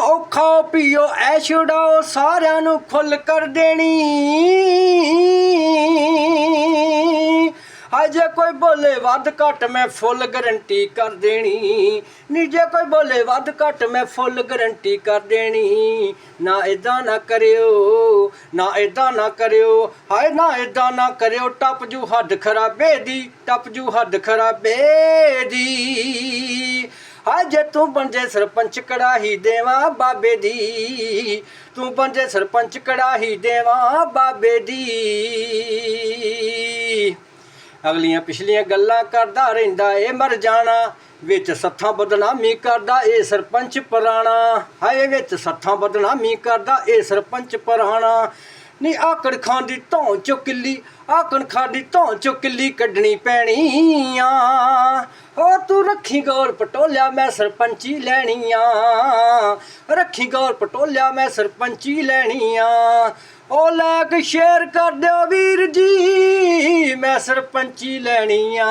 ਔਖਾ ਖਾਓ ਪੀਓ ਐਸ਼ ਉਡਾਓ ਸਾਰਿਆਂ ਨੂੰ ਖੁੱਲ ਕਰ ਦੇਣੀ। ਅਜੇ ਕੋਈ ਬੋਲੇ ਵੱਧ ਘੱਟ, ਮੈਂ ਫੁੱਲ ਗਰੰਟੀ ਕਰ ਦੇਣੀ। ਨੀ ਜੇ ਕੋਈ ਬੋਲੇ ਵੱਧ ਘੱਟ, ਮੈਂ ਫੁੱਲ ਗਰੰਟੀ ਕਰ ਦੇਣੀ। ਨਾ ਇਦਾਂ ਨਾ ਕਰਿਓ, ਨਾ ਇਦਾਂ ਨਾ ਕਰਿਓ, ਹਾਏ ਨਾ ਇਦਾਂ ਨਾ ਕਰਿਓ, ਟੱਪ ਜੂ ਹੱਦ ਖਰਾਬੇ ਦੀ, ਟੱਪ ਜੂ ਹੱਦ ਖਰਾਬੇ ਦੀ। ਜੇ ਤੂੰ ਬੰਜੇ ਸਰਪੰਚ ਕੜਾਹੀ ਦੇਵਾਂ ਬਾਬੇ ਦੀ, ਤੂੰ ਬੰਜੇ ਸਰਪੰਚ ਕੜਾਹੀ ਦੇਵਾਂ ਬਾਬੇ ਦੀ। ਅਗਲੀਆਂ ਪਿਛਲੀਆਂ ਗੱਲਾਂ ਕਰਦਾ ਰਹਿੰਦਾ ਏ ਮਰ ਜਾਣਾ, ਵਿੱਚ ਸੱਥਾਂ ਬਦਨਾਮੀ ਕਰਦਾ ਏ ਸਰਪੰਚ ਪੁਰਾਣਾ। ਹਾਏ, ਵਿੱਚ ਸੱਥਾਂ ਬਦਨਾਮੀ ਕਰਦਾ ਏ ਸਰਪੰਚ ਪੁਰਾਣਾ। ਨੀ ਆਕੜ ਖਾਂ ਦੀ ਧੌਂ ਚੋਂ ਕਿੱਲੀ, ਆਕੜ ਖਾਂ ਦੀ ਧੌਂ ਚੋਂ ਕਿੱਲੀ ਕੱਢਣੀ ਪੈਣੀ ਆ। ਓ ਤੂੰ ਰੱਖੀ ਗੌਰ ਪਟੋਲਿਆ, ਮੈਂ ਸਰਪੰਚੀ ਲੈਣੀ ਆ। ਰੱਖੀ ਗੌਰ ਪਟੋਲਿਆ, ਮੈਂ ਸਰਪੰਚੀ ਲੈਣੀ ਆ। ਓ ਲੈ ਕੇ ਸ਼ੇਅਰ ਕਰ ਦਿਓ ਵੀਰ ਜੀ, ਮੈਂ ਸਰਪੰਚੀ ਲੈਣੀ ਆ।